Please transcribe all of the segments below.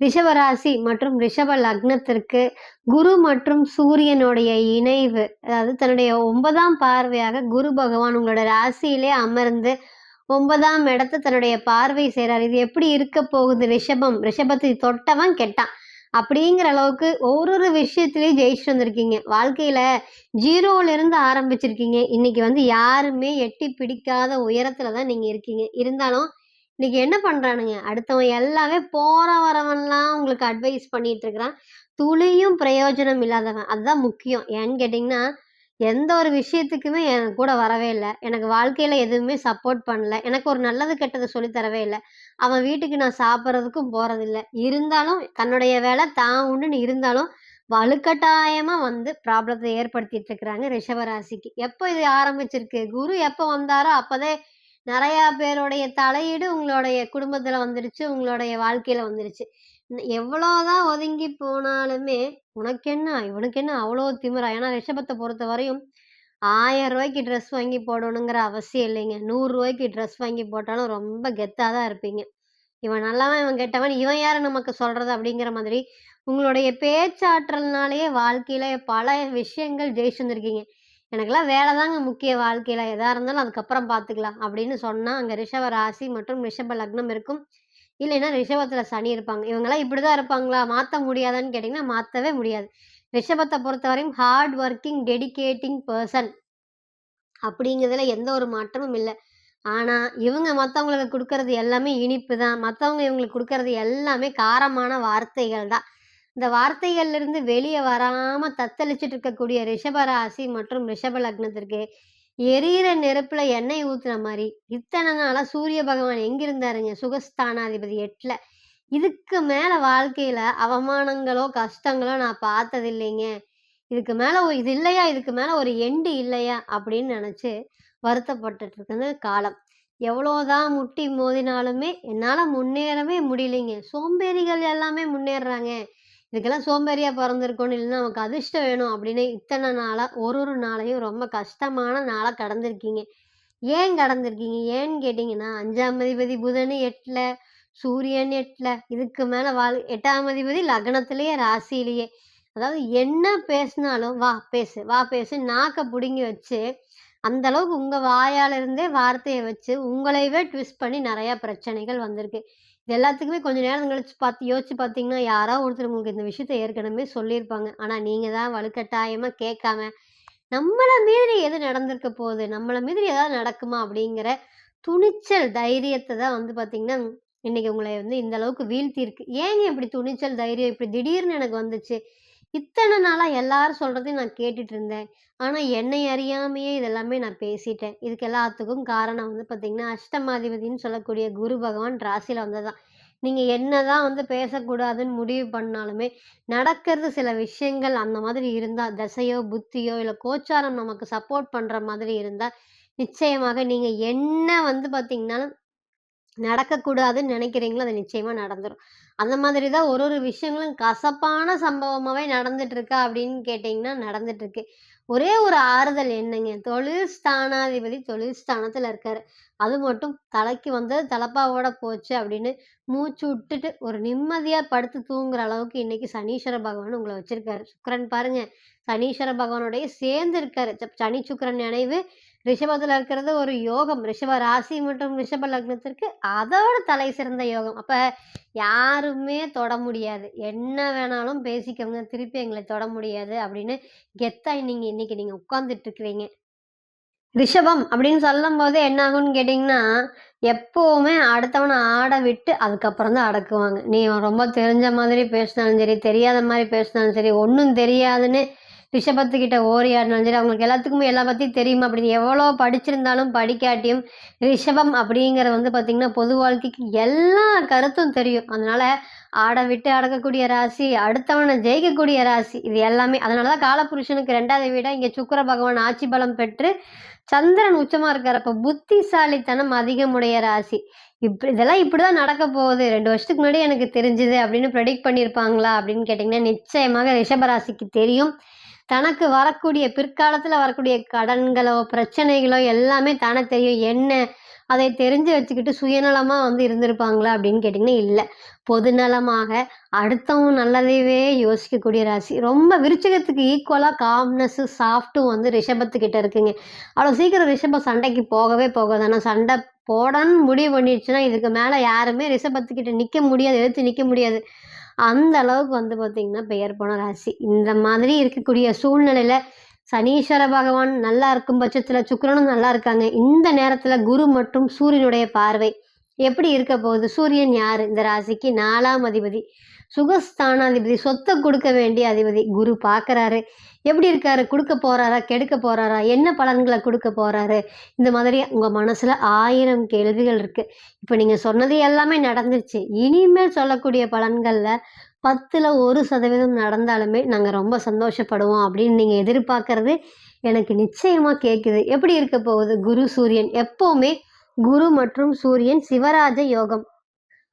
ரிஷபராசி மற்றும் ரிஷப லக்னத்திற்கு குரு மற்றும் சூரியனுடைய இணைவு அதாவது தன்னுடைய ஒன்பதாம் பார்வையாக குரு பகவான் உங்களோட ராசியிலே அமர்ந்து ஒன்பதாம் இடத்தை தன்னுடைய பார்வை செய்கிறார் இது எப்படி இருக்க போகுது? ரிஷபம் ரிஷபத்தை தொட்டவன் கெட்டான். அப்படிங்கிற அளவுக்கு ஒரு ஒரு விஷயத்துலையும் ஜெயிச்சுட்டு வந்திருக்கீங்க. வாழ்க்கையில ஜீரோல ஆரம்பிச்சிருக்கீங்க. இன்னைக்கு வந்து யாருமே எட்டி பிடிக்காத உயரத்துல தான் நீங்க இருக்கீங்க. இருந்தாலும் இன்னைக்கு என்ன பண்றானுங்க? அடுத்தவன் எல்லாமே போற வரவன்லாம் உங்களுக்கு அட்வைஸ் பண்ணிட்டு இருக்கிறான். துளியும் பிரயோஜனம் இல்லாதவன். அதுதான் முக்கியம். ஏன்னு கேட்டிங்கன்னா எந்த ஒரு விஷயத்துக்குமே என் கூட வரவே இல்லை. எனக்கு வாழ்க்கையில் எதுவுமே சப்போர்ட் பண்ணல. எனக்கு ஒரு நல்லது கெட்டது சொல்லி தரவே இல்லை. அவன் வீட்டுக்கு நான் சாப்பிட்றதுக்கும் போகிறதில்ல இருந்தாலும் தன்னுடைய வேலை தான் உண்டுன்னு இருந்தாலும் வலுக்கட்டாயமாக வந்து ப்ராப்ளத்தை ஏற்படுத்திட்டு இருக்கிறாங்க ரிஷபராசிக்கு எப்போ இது ஆரம்பிச்சிருக்கு? குரு எப்போ வந்தாரோ அப்போதே நிறையா பேருடைய தலையீடு உங்களுடைய குடும்பத்துல வந்துருச்சு உங்களுடைய வாழ்க்கையில வந்துருச்சு. ந- எவ்வளவுதான் ஒதுங்கி போனாலுமே உனக்கு என்ன இவனுக்கு என்ன அவ்வளோ திமிரா? ஏன்னா ரிஷபத்தை பொறுத்த வரையும் ஆயிரம் ரூபாய்க்கு ட்ரெஸ் வாங்கி போடணுங்கிற அவசியம் இல்லைங்க. நூறு ரூபாய்க்கு ட்ரெஸ் வாங்கி போட்டாலும் ரொம்ப கெத்தாக தான் இருப்பீங்க. இவன் நல்லவன் இவன் கெட்டவன் இவன் யார் நமக்கு சொல்றது அப்படிங்கிற மாதிரி உங்களுடைய பேச்சாற்றல்னாலேயே வாழ்க்கையில பல விஷயங்கள் ஜெயிச்சு வந்திருக்கீங்க. எனக்கெல்லாம் வேலை தாங்க முக்கிய வாழ்க்கையில். எதாக இருந்தாலும் அதுக்கப்புறம் பார்த்துக்கலாம் அப்படின்னு சொன்னால் அங்கே ரிஷப ராசி மற்றும் ரிஷப லக்னம் இருக்கும். இல்லைன்னா ரிஷபத்தில் சனி இருப்பாங்க. இவங்கெல்லாம் இப்படி தான் இருப்பாங்களா? மாற்ற முடியாதான்னு கேட்டிங்கன்னா மாற்றவே முடியாது. ரிஷபத்தை பொறுத்தவரையும் ஹார்ட் ஒர்க்கிங் டெடிகேட்டிங் பர்சன் அப்படிங்கிறதுல எந்த ஒரு மாற்றமும் இல்லை. ஆனால் இவங்க மற்றவங்களுக்கு கொடுக்கறது எல்லாமே இனிப்பு தான் மற்றவங்க இவங்களுக்கு கொடுக்கறது எல்லாமே காரமான வார்த்தைகள் தான் இந்த வார்த்தைகள்லேருந்து வெளியே வராமல் தத்தளிச்சிட்டு இருக்கக்கூடிய ரிஷபராசி மற்றும் ரிஷப லக்னத்திற்கு எரியிற நெருப்புல எண்ணெய் ஊத்துன மாதிரி இத்தனை நாளா சூரிய பகவான் எங்க இருந்தாருங்க சுகஸ்தானாதிபதி எட்டுல. இதுக்கு மேல வாழ்க்கையில அவமானங்களோ கஷ்டங்களோ நான் பார்த்தது இல்லைங்க இதுக்கு மேல ஒரு- இது இல்லையா? இதுக்கு மேல ஒரு எண்டு இல்லையா? அப்படின்னு நினைச்சு வருத்தப்பட்டுட்டு இருக்கிறது காலம். எவ்வளோதான் முட்டி மோதினாலுமே என்னால் முன்னேறவே முடியலைங்க. சோம்பேறிகள் எல்லாமே முன்னேறுறாங்க. இதுக்கெல்லாம் சோம்பேறியாக பிறந்திருக்கணும் இல்லைன்னா நமக்கு அதிர்ஷ்டம் வேணும் அப்படின்னு இத்தனை நாளாக ஒரு ஒரு நாளையும் ரொம்ப கஷ்டமான நாளாக கடந்திருக்கீங்க. ஏன் கடந்திருக்கீங்க? ஏன்னு கேட்டிங்கன்னா அஞ்சாம் அதிபதி புதன் எட்டில் சூரியன் எட்டில் இதுக்கு மேலே வாழ் எட்டாம் அதிபதி லக்னத்திலேயே ராசியிலேயே. அதாவது என்ன பேசினாலும் வா பேசு வா பேசு நாக்கை பிடுங்கி வச்சு அந்த அளவுக்கு உங்கள் வாயால இருந்தே வார்த்தையை வச்சு உங்களையவே ட்விஸ்ட் பண்ணி நிறையா பிரச்சனைகள் வந்திருக்கு. இது எல்லாத்துக்குமே கொஞ்ச நேரம் கழிச்சு பார்த்து யோசிச்சு பார்த்தீங்கன்னா யாராவது ஒருத்தர் உங்களுக்கு இந்த விஷயத்த ஏற்கனவே சொல்லியிருப்பாங்க. ஆனால் நீங்கள் தான் வலுக்கட்டாயமாக கேட்காம நம்மளை மீறி எது நடந்திருக்க போகுது? நம்மளை மீறி ஏதாவது நடக்குமா? அப்படிங்கிற துணிச்சல் தைரியத்தை தான் வந்து பார்த்தீங்கன்னா இன்னைக்கு உங்களை வந்து இந்த அளவுக்கு வீழ்த்தியிருக்கு. ஏங்க இப்படி துணிச்சல் தைரியம் இப்படி திடீர்னு எனக்கு வந்துச்சு? இத்தனை நாளாக எல்லாரும் சொல்கிறதையும் நான் கேட்டுட்டு இருந்தேன். ஆனால் என்னை அறியாமையே இதெல்லாமே நான் பேசிட்டேன். இதுக்கு எல்லாத்துக்கும் காரணம் வந்து பார்த்திங்கன்னா அஷ்டமாதிபதினு சொல்லக்கூடிய குரு பகவான் ராசியில வந்ததுதான். என்ன என்னதான் வந்து பேசக்கூடாதுன்னு முடிவு பண்ணாலுமே நடக்கிறது சில விஷயங்கள் அந்த மாதிரி இருந்தால் தசையோ புத்தியோ இல்லை கோச்சாரம் நமக்கு சப்போர்ட் பண்ணுற மாதிரி இருந்தால் நிச்சயமாக நீங்கள் என்ன வந்து பார்த்திங்கனாலும் நடக்கக்கூடாதுன்னு நினைக்கிறீங்களோ அது நிச்சயமாக நடந்துடும் அந்த மாதிரி தான் ஒரு ஒரு விஷயங்களும் கசப்பான சம்பவமாகவே நடந்துட்டு இருக்கா அப்படின்னு கேட்டிங்கன்னா நடந்துட்டுருக்கு. ஒரே ஒரு ஆறுதல் என்னங்க? தொழில் ஸ்தானாதிபதி தொழில் ஸ்தானத்தில் இருக்காரு. அது மட்டும் தலைக்கு வந்து தலப்பாவோட போச்சு அப்படின்னு மூச்சு விட்டுட்டு ஒரு நிம்மதியாக படுத்து தூங்குற அளவுக்கு இன்னைக்கு சனீஸ்வர பகவான் உங்களை வச்சிருக்காரு. சுக்கரன் பாருங்க சனீஸ்வர பகவானுடைய சேர்ந்து இருக்காரு. சனி சுக்கரன் நினைவு ரிஷபத்தில் இருக்கிறது ஒரு யோகம். ரிஷப ராசி மற்றும் ரிஷப லக்னத்திற்கு அதோட தலை சிறந்த யோகம். அப்போ யாருமே தொட முடியாது. என்ன வேணாலும் பேசிக்கோங்க. திருப்பி எங்களை தொட முடியாது அப்படின்னு கெத்தாக நீங்கள் இன்னைக்கு நீங்கள் உட்காந்துட்டு இருக்கிறீங்க. ரிஷபம் அப்படின்னு சொல்லும் போது என்ன ஆகும்னு கேட்டிங்கன்னா எப்போவுமே அடுத்தவனை ஆட விட்டு அதுக்கப்புறம் தான் அடக்குவாங்க. நீ ரொம்ப தெரிஞ்ச மாதிரி பேசினாலும் சரி தெரியாத மாதிரி பேசினாலும் சரி ஒன்றும் தெரியாதுன்னு ரிஷபத்துக்கிட்ட ஓரியாடினாலும் சரி அவங்களுக்கு எல்லாத்துக்குமே எல்லா பற்றியும் தெரியுமா? அப்படின்னு எவ்வளோ படிச்சிருந்தாலும் படிக்காட்டியும் ரிஷபம் அப்படிங்கிற வந்து பார்த்திங்கன்னா பொது வாழ்க்கைக்கு எல்லா கருத்தும் தெரியும். அதனால் ஆட விட்டு அடக்கக்கூடிய ராசி அடுத்தவனை ஜெயிக்கக்கூடிய ராசி இது எல்லாமே. அதனால தான் காலபுருஷனுக்கு ரெண்டாவது வீடாக இங்கே சுக்கிர பகவான் ஆட்சி பலம் பெற்று சந்திரன் உச்சமாக இருக்கிறப்ப புத்திசாலித்தனம் அதிகமுடைய ராசி. இப்படி இதெல்லாம் இப்படி தான் நடக்க போகுது. ரெண்டு வருஷத்துக்கு முன்னாடி எனக்கு தெரிஞ்சுது அப்படின்னு ப்ரெடிக்ட் பண்ணியிருப்பாங்களா அப்படின்னு கேட்டிங்கன்னா நிச்சயமாக ரிஷபராசிக்கு தெரியும். தனக்கு வரக்கூடிய பிற்காலத்துல வரக்கூடிய கடன்களோ பிரச்சனைகளோ எல்லாமே தானே தெரியும் என்ன அதை தெரிஞ்சு வச்சுக்கிட்டு சுயநலமா வந்து இருந்திருப்பாங்களா அப்படின்னு கேட்டிங்கன்னா இல்லை பொதுநலமாக அடுத்தவங்க நல்லதையவே யோசிக்கக்கூடிய ராசி. ரொம்ப விருச்சிகத்துக்கு ஈக்குவலா காம்னஸ், சாஃப்ட்டும் வந்து ரிஷபத்துக்கிட்ட இருக்குங்க. அவ்வளோ சீக்கிரம் ரிஷபம் சண்டைக்கு போகவே போகாது. ஆனால் சண்டை போடன்னு முடிவு பண்ணிடுச்சுன்னா, இதுக்கு மேலே யாருமே ரிஷபத்துக்கிட்ட நிற்க முடியாது. எதிர்த்து நிற்க முடியாது. அந்த அளவுக்கு வந்து பார்த்தீங்கன்னா, பெயர் போன ராசி. இந்த மாதிரி இருக்கக்கூடிய சூழ்நிலையில சனீஸ்வர பகவான் நல்லா இருக்கும் பட்சத்துல சுக்கரனும் நல்லா இருக்காங்க. இந்த நேரத்துல குரு மற்றும் சூரியனுடைய பார்வை எப்படி இருக்க போகுது? சூரியன் யார் இந்த ராசிக்கு நாலாம் அதிபதி. சுகஸ்தானாதிபதி. சொத்தை கொடுக்க வேண்டிய அதிபதி. குரு பார்க்குறாரு. எப்படி இருக்காரு? கொடுக்க போகிறாரா கெடுக்க போகிறாரா என்ன பலன்களை கொடுக்க போகிறாரு இந்த மாதிரி உங்கள் மனசில் ஆயிரம் கேள்விகள் இருக்குது இப்போ நீங்கள் சொன்னது எல்லாமே நடந்துருச்சு. இனிமேல் சொல்லக்கூடிய பலன்களில் பத்தில் ஒரு சதவீதம் நடந்தாலுமே நாங்கள் ரொம்ப சந்தோஷப்படுவோம் அப்படின்னு நீங்கள் எதிர்பார்க்கறது எனக்கு நிச்சயமாக கேட்குது. எப்படி இருக்க போகுது? குரு, சூரியன். எப்போவுமே குரு மற்றும் சூரியன் சிவராஜ யோகம்.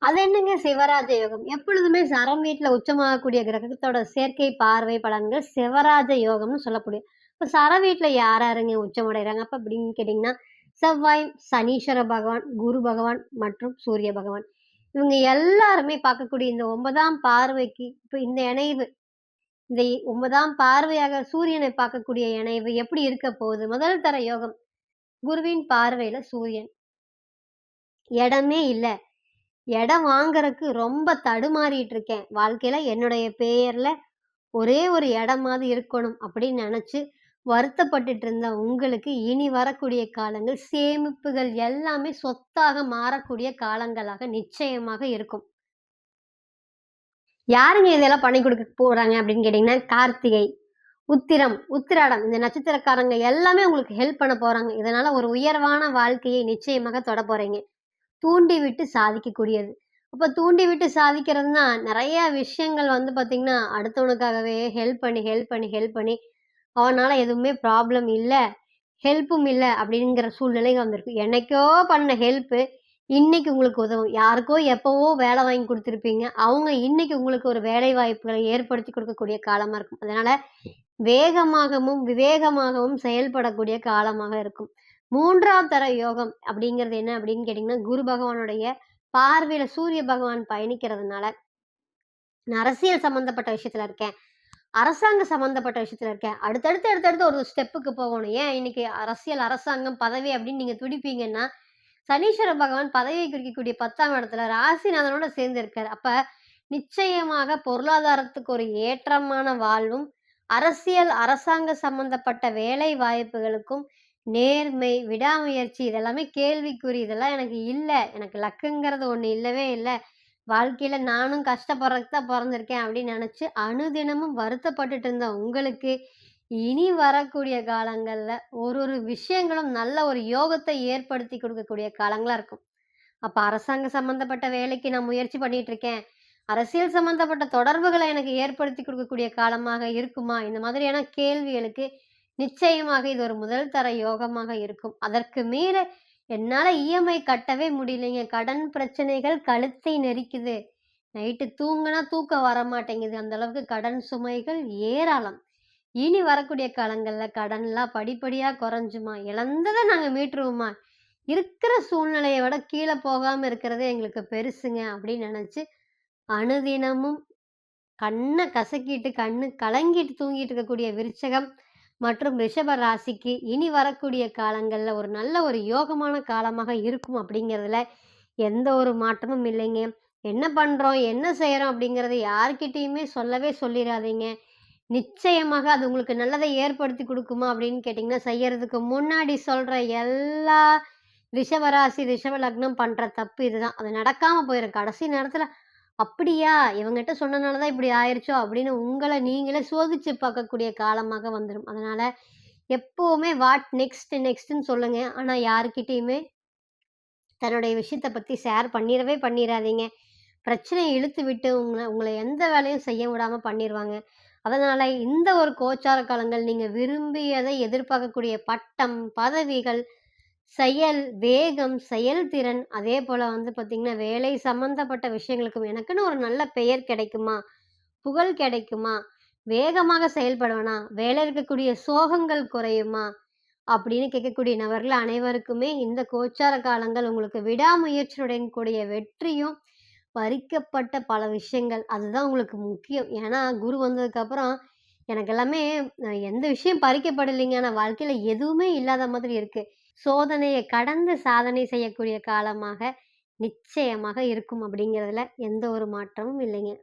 அது என்னங்க சிவராஜ யோகம்? எப்பொழுதுமே சரம் வீட்டில் உச்சமாகக்கூடிய கிரகத்தோட சேர்க்கை, பார்வை பலன்கள் சிவராஜ யோகம்னு சொல்லக்கூடிய இப்போ சர வீட்டில் யார் யாருங்க உச்சமடைகிறாங்க அப்போ அப்படின்னு கேட்டிங்கன்னா செவ்வாய், சனீஸ்வர பகவான், குரு பகவான் மற்றும் சூரிய பகவான். இவங்க எல்லாருமே பார்க்கக்கூடிய இந்த ஒன்பதாம் பார்வைக்கு இப்போ இந்த இணைவு இந்த ஒன்பதாம் பார்வையாக சூரியனை பார்க்கக்கூடிய இணைவு எப்படி இருக்க போகுது? முதல் தர யோகம். குருவின் பார்வையில சூரியன். இடமே இல்லை இடம் வாங்குறதுக்கு ரொம்ப தடுமாறிட்டு இருக்கேன். வாழ்க்கையில என்னுடைய பெயர்ல ஒரே ஒரு இடமாவது இருக்கணும் அப்படின்னு நினைச்சு வருத்தப்பட்டுட்டு இருந்த உங்களுக்கு இனி வரக்கூடிய காலங்கள் சேமிப்புகள் எல்லாமே சொத்தாக மாறக்கூடிய காலங்களாக நிச்சயமாக இருக்கும். யாருங்க இதெல்லாம் பண்ணி கொடுக்க போறாங்க அப்படின்னு கேட்டீங்கன்னா, கார்த்திகை, உத்திரம், உத்திராடம் இந்த நட்சத்திரக்காரங்க எல்லாமே உங்களுக்கு ஹெல்ப் பண்ண போறாங்க. இதனால ஒரு உயர்வான வாழ்க்கையை நிச்சயமாக தொட போறீங்க. தூண்டி விட்டு சாதிக்கக்கூடியது. அப்போ தூண்டி விட்டு சாதிக்கிறதுனா, நிறைய விஷயங்கள் வந்து பார்த்தீங்கன்னா, அடுத்தவனுக்காகவே ஹெல்ப் பண்ணி, ஹெல்ப் பண்ணி, ஹெல்ப் பண்ணி அவனால எதுவுமே ப்ராப்ளம் இல்லை ஹெல்ப்பும் இல்லை அப்படிங்கிற சூழ்நிலை வந்திருக்கு. என்னைக்கோ பண்ண ஹெல்ப்பு இன்னைக்கு உங்களுக்கு உதவும். யாருக்கோ எப்போவோ வேலை வாங்கி கொடுத்துருப்பீங்க அவங்க இன்னைக்கு உங்களுக்கு ஒரு வேலை வாய்ப்புகளை ஏற்படுத்தி கொடுக்கக்கூடிய காலமாக இருக்கும். அதனால வேகமாகவும், விவேகமாகவும் செயல்படக்கூடிய காலமாக இருக்கும். மூன்றாம் தர யோகம் அப்படிங்கிறது என்ன அப்படின்னு கேட்டீங்கன்னா, குரு பகவானுடைய பார்வையில சூரிய பகவான் பயணிக்கிறதுனால, நான் அரசியல் சம்மந்தப்பட்ட விஷயத்துல இருக்கேன். அரசாங்க சம்மந்தப்பட்ட விஷயத்துல இருக்கேன். அடுத்தடுத்து, அடுத்தடுத்து ஒரு ஸ்டெப்புக்கு போகணும். ஏன் இன்னைக்கு அரசியல், அரசாங்கம், பதவி அப்படின்னு நீங்க துடிப்பீங்கன்னா, சனீஸ்வர பகவான் பதவியை குறிக்கக்கூடிய 10ஆம் இடத்துல ராசிநாதனோட சேர்ந்து இருக்காரு. அப்ப நிச்சயமாக பொருளாதாரத்துக்கு ஒரு ஏற்றமான வாழ்வும், அரசியல், அரசாங்க சம்பந்தப்பட்ட வேலை வாய்ப்புகளுக்கும் நேர்மை, விடாமுயற்சி இதெல்லாமே கேள்விக்குறி. இதெல்லாம் எனக்கு இல்லை எனக்கு லக்குங்கிறது ஒன்று இல்லவே இல்லை வாழ்க்கையில் நானும் கஷ்டப்படுறதுக்கு தான் பொறந்திருக்கேன் அப்படின்னு நினச்சி அனுதினமும் வருத்தப்பட்டுட்டு இருந்த உங்களுக்கு, இனி வரக்கூடிய காலங்களில் ஒரு ஒரு விஷயங்களும் நல்ல ஒரு யோகத்தை ஏற்படுத்தி கொடுக்கக்கூடிய காலங்களாக இருக்கும். அப்போ அரசாங்க சம்மந்தப்பட்ட வேலைக்கு நான் முயற்சி பண்ணிட்டு இருக்கேன். அரசியல் சம்மந்தப்பட்ட தொடர்புகளை எனக்கு ஏற்படுத்தி கொடுக்கக்கூடிய காலமாக இருக்குமா? இந்த மாதிரியான கேள்விகளுக்கு நிச்சயமாக இது ஒரு முதல் தர யோகமாக இருக்கும். அதற்கு மீற என்னால் இஎம்ஐ கட்டவே முடியலைங்க. கடன் பிரச்சனைகள் கழுத்தை நெரிக்குது. நைட்டு தூங்கினா தூக்கம் வரமாட்டேங்குது. அந்த அளவுக்கு கடன் சுமைகள் ஏராளம். இனி வரக்கூடிய காலங்களில் கடன்லாம் படிப்படியாக குறைஞ்சுமா, இழந்ததை நாங்கள் மீட்டுருவோமா, இருக்கிற சூழ்நிலையை விட கீழே போகாமல் இருக்கிறதே எங்களுக்கு பெருசுங்க அப்படின்னு நினச்சி அனுதினமும் கண்ணை கசக்கிட்டு, கண்ணு கலங்கிட்டு தூங்கிட்டு இருக்கக்கூடிய விருச்சகம் மற்றும் ரிஷப ராசிக்கு இனி வரக்கூடிய காலங்களில் ஒரு நல்ல ஒரு யோகமான காலமாக இருக்கும் அப்படிங்கிறதுல எந்த ஒரு மாற்றமும் இல்லைங்க. என்ன பண்ணுறோம் என்ன செய்கிறோம் அப்படிங்கிறத யார்கிட்டயுமே சொல்லவே சொல்லிடாதீங்க நிச்சயமாக அது உங்களுக்கு நல்லதை ஏற்படுத்தி கொடுக்குமா அப்படின்னு கேட்டிங்கன்னா செய்யறதுக்கு முன்னாடி சொல்கிற எல்லா ரிஷபராசி ரிஷப லக்னம் பண்ணுற தப்பு இதுதான். அது நடக்காமல் போயிடும் கடைசி நேரத்தில் "அப்படியா? இவங்கிட்ட சொன்னனால தான் இப்படி ஆயிருச்சோ?" அப்படின்னு உங்களை நீங்களே சோதிச்சு பார்க்கக்கூடிய காலமாக வந்துடும் அதனால் எப்போவுமே வாட் நெக்ஸ்ட் நெக்ஸ்ட்னு சொல்லுங்கள் ஆனால் யாருக்கிட்டேயுமே தன்னுடைய விஷயத்தை பற்றி ஷேர் பண்ணிடவே பண்ணிடாதீங்க பிரச்சனையை இழுத்து விட்டு உங்களை உங்களை எந்த வேலையும் செய்ய விடாமல் பண்ணிடுவாங்க அதனால் இந்த ஒரு கோச்சார காலங்கள் நீங்கள் விரும்பியதை எதிர்பார்க்கக்கூடிய பட்டம், பதவிகள், செயல் வேகம், செயல்திறன் அதே போல் வந்து பார்த்திங்கன்னா வேலை சம்மந்தப்பட்ட விஷயங்களுக்கும் எனக்குன்னு ஒரு நல்ல பெயர் கிடைக்குமா? புகழ் கிடைக்குமா? வேகமாக செயல்படுவேனா? வேலை இருக்கக்கூடிய சோகங்கள் குறையுமா? அப்படின்னு கேட்கக்கூடிய நபர்கள் அனைவருக்குமே இந்த கோச்சார காலங்கள் உங்களுக்கு விடாமுயற்சியுடன் கூடிய வெற்றியும் பறிக்கப்பட்ட பல விஷயங்கள் அதுதான் உங்களுக்கு முக்கியம் ஏன்னா குரு வந்ததுக்கப்புறம் எனக்கு எல்லாமே எந்த விஷயம் பறிக்கப்படலைங்க ஆனால் வாழ்க்கையில் எதுவுமே இல்லாத மாதிரி இருக்குது சோதனையை கடந்து சாதனை செய்யக்கூடிய காலமாக நிச்சயமாக இருக்கும் அப்படிங்கிறதுல எந்த ஒரு மாற்றமும் இல்லைங்க.